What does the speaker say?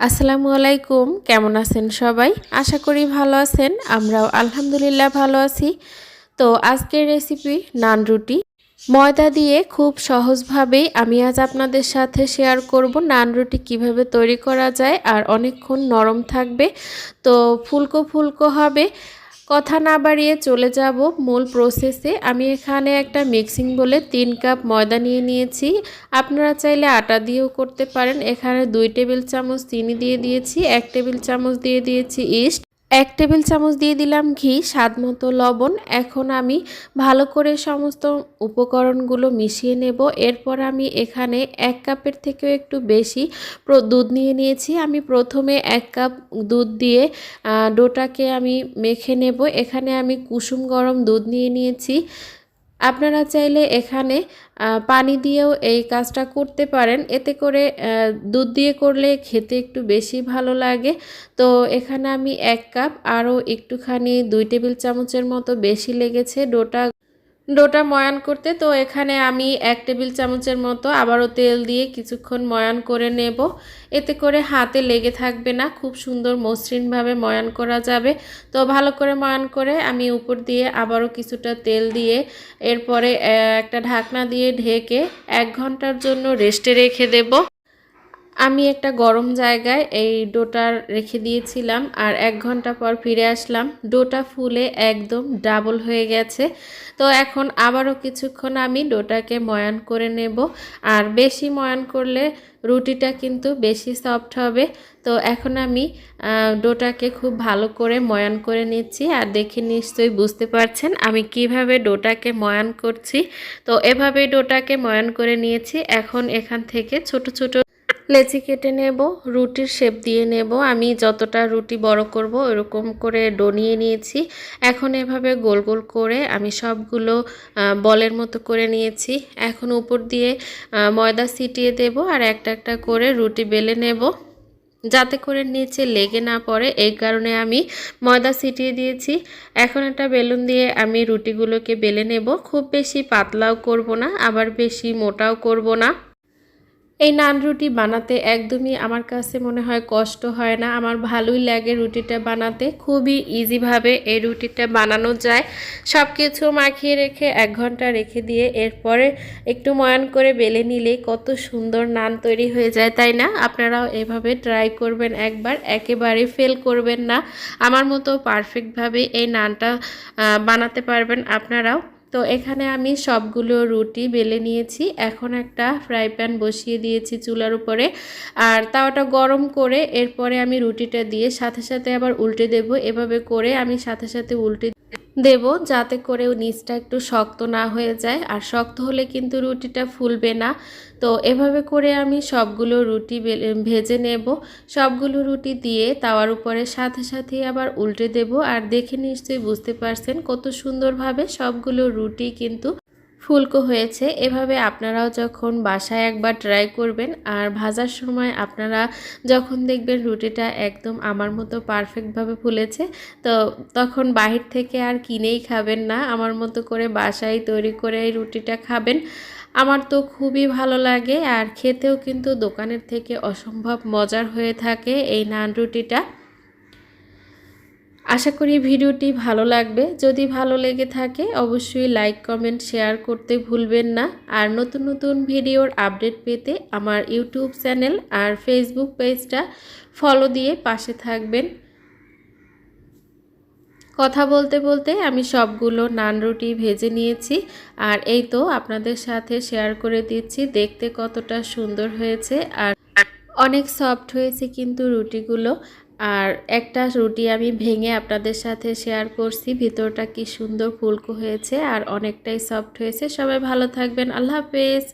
আসসালামু আলাইকুম, কেমন আছেন সবাই? আশা করি ভালো আছেন, আমরাও আলহামদুলিল্লাহ ভালো আছি। তো আজকের রেসিপি নান রুটি। ময়দা দিয়ে খুব সহজভাবেই আমি আজ আপনাদের সাথে শেয়ার করব নান রুটি কীভাবে তৈরি করা যায় আর অনেকক্ষণ নরম থাকবে। তো ফুলকো ফুলকো হবে। কথা না বাড়িয়ে চলে যাব মূল প্রসেসে আমি এখানে একটা মিক্সিং বলে তিন কাপ ময়দা নিয়ে নিয়েছি। আপনারা চাইলে আটা দিয়েও করতে পারেন। এখানে দুই টেবিল চামচ চিনি দিয়ে দিয়েছি, এক টেবিল চামচ দিয়ে দিয়েছি ইস্ট এক টেবিল চামচ দিয়ে দিলাম ঘি, স্বাদ মতো লবণ। এখন আমি ভালো করে সমস্ত উপকরণগুলো মিশিয়ে নেব। এরপর আমি এখানে এক কাপের থেকেও একটু বেশি দুধ নিয়ে নিয়েছি। আমি প্রথমে এক কাপ দুধ দিয়ে ডোটাকে আমি মেখে নেব। এখানে আমি কুসুম গরম দুধ নিয়ে নিয়েছি। আপনারা চাইলে এখানে পানি দিয়েও এই কাজটা করতে পারেন। এতে করে দুধ দিয়ে করলে খেতে একটু বেশি ভালো লাগে। তো এখানে আমি এক কাপ, আরও একটুখানি দুই টেবিল চামচের মতো বেশি লেগেছে। ডোটা ডোটা ময়ান করতে। তো এখানে আমি এক টেবিল চামচের মতো আবারও তেল দিয়ে কিছুক্ষণ ময়ান করে নেব। এতে করে হাতে লেগে থাকবে না। খুব সুন্দর মসৃণভাবে ময়ান করা যাবে। তো ভালো করে ময়ান করে আমি উপর দিয়ে আবারও কিছুটা তেল দিয়ে এরপরে একটা ঢাকনা দিয়ে ঢেকে এক ঘণ্টার জন্য রেস্টে রেখে দেব। আমি একটা গরম জায়গায় এই ডোটা রেখে দিয়েছিলাম আর এক ঘণ্টা পর ফিরে আসলাম। ডোটা ফুলে একদম ডাবল হয়ে গেছে। তো এখন আবারও কিছুক্ষণ আমি ডোটাকে ময়ান করে নেব। আর বেশি ময়ান করলে রুটিটা কিন্তু বেশি সফট হবে। তো এখন আমি ডোটাকে খুব ভালো করে ময়ান করে নিচ্ছি। আর দেখে নিশ্চয়ই বুঝতে পারছেন আমি কীভাবে ডোটাকে ময়ান করছি। তো এভাবে ডোটাকে ময়ান করে নিয়েছি। এখন এখান থেকে ছোট ছোট লেচি কেটে নেব, রুটির শেপ দিয়ে নেব। আমি যতটা রুটি বড় করব এরকম করে ডনিয়ে নিয়েছি। এখন এভাবে গোল গোল করে আমি সবগুলো বলের মতো করে নিয়েছি। এখন উপর দিয়ে ময়দা ছিটিয়ে দেব আর একটা একটা করে রুটি বেলে নেব। যাতে করে নিচে লেগে না পড়ে, এই কারণে আমি ময়দা ছিটিয়ে দিয়েছি। এখন একটা বেলুন দিয়ে আমি রুটিগুলোকে বেলে নেব। খুব বেশি পাতলাও করব না, আবার বেশি মোটাও করব না। এই নান রুটি বানাতে একদমই আমার কাছে মনে হয় কষ্ট হয় না। আমার ভালোই লাগে রুটিটা বানাতে। খুবই ইজিভাবে এই রুটিটা বানানো যায়। সব কিছু মাখিয়ে রেখে এক ঘণ্টা রেখে দিয়ে এরপরে একটু ময়ান করে বেলে নিলে কত সুন্দর নান তৈরি হয়ে যায়, তাই না? আপনারাও এভাবে ট্রাই করবেন একবার। একেবারে ফেল করবেন না। আমার মতো পারফেক্টভাবে এই নানটা বানাতে পারবেন আপনারাও। তো এখানে আমি সবগুলো রুটি বেলে নিয়েছি। এখন একটা ফ্রাই প্যান বসিয়ে দিয়েছি চুলার উপরে। আর তাওয়াটা গরম করে এরপরে আমি রুটিটা দিয়ে সাথে সাথে আবার উল্টে দেব। এভাবে করে আমি সাথে সাথে উল্টে দেব যাতে করে নিচটা একটু শক্ত না হয়ে যায়। আর শক্ত হলে কিন্তু রুটিটা ফুলবে না। তো এভাবে করে আমি সবগুলো রুটি ভেজে নেব। সবগুলো রুটি দিয়ে তাওয়ার উপরে সাথে সাথে আবার উল্টে দেব। আর দেখে নিশ্চয়ই বুঝতে পারছেন কত সুন্দরভাবে সবগুলো রুটি কিন্তু ফুলকো হয়েছে। এভাবে আপনারাও যখন বাসায় একবার ট্রাই করবেন, আর ভাজার সময় আপনারা যখন দেখবেন রুটিটা একদম আমার মতো পারফেক্টভাবে ফুলেছে, তো তখন বাহির থেকে আর কিনেই খাবেন না। আমার মতো করে বাসায় তৈরি করে এই রুটিটা খাবেন। আমার তো খুবই ভালো লাগে, আর খেতেও কিন্তু দোকানের থেকে অসম্ভব মজার হয়ে থাকে এই নান রুটিটা। আশা করি ভিডিওটি ভালো লাগবে। যদি ভালো লেগে থাকে, অবশ্যই লাইক কমেন্ট শেয়ার করতে ভুলবেন না। আর নতুন নতুন ভিডিওর আপডেট পেতে আমার ইউটিউব চ্যানেল আর ফেসবুক পেজটা ফলো দিয়ে পাশে থাকবেন। কথা বলতে বলতে আমি সবগুলো নান রুটি ভেজে নিয়েছি। আর এই তো আপনাদের সাথে শেয়ার করে দিচ্ছি। দেখতে কতটা সুন্দর হয়েছে। আর অনেক সফট হয়েছে কিন্তু রুটিগুলো। আর একটা রুটি আমি ভেঙে আপনাদের সাথে শেয়ার করছি। ভিতরটা কি সুন্দর ফুলকো হয়েছে আর অনেকটাই সফট হয়েছে। সবাই ভালো থাকবেন। আল্লাহ হাফেজ।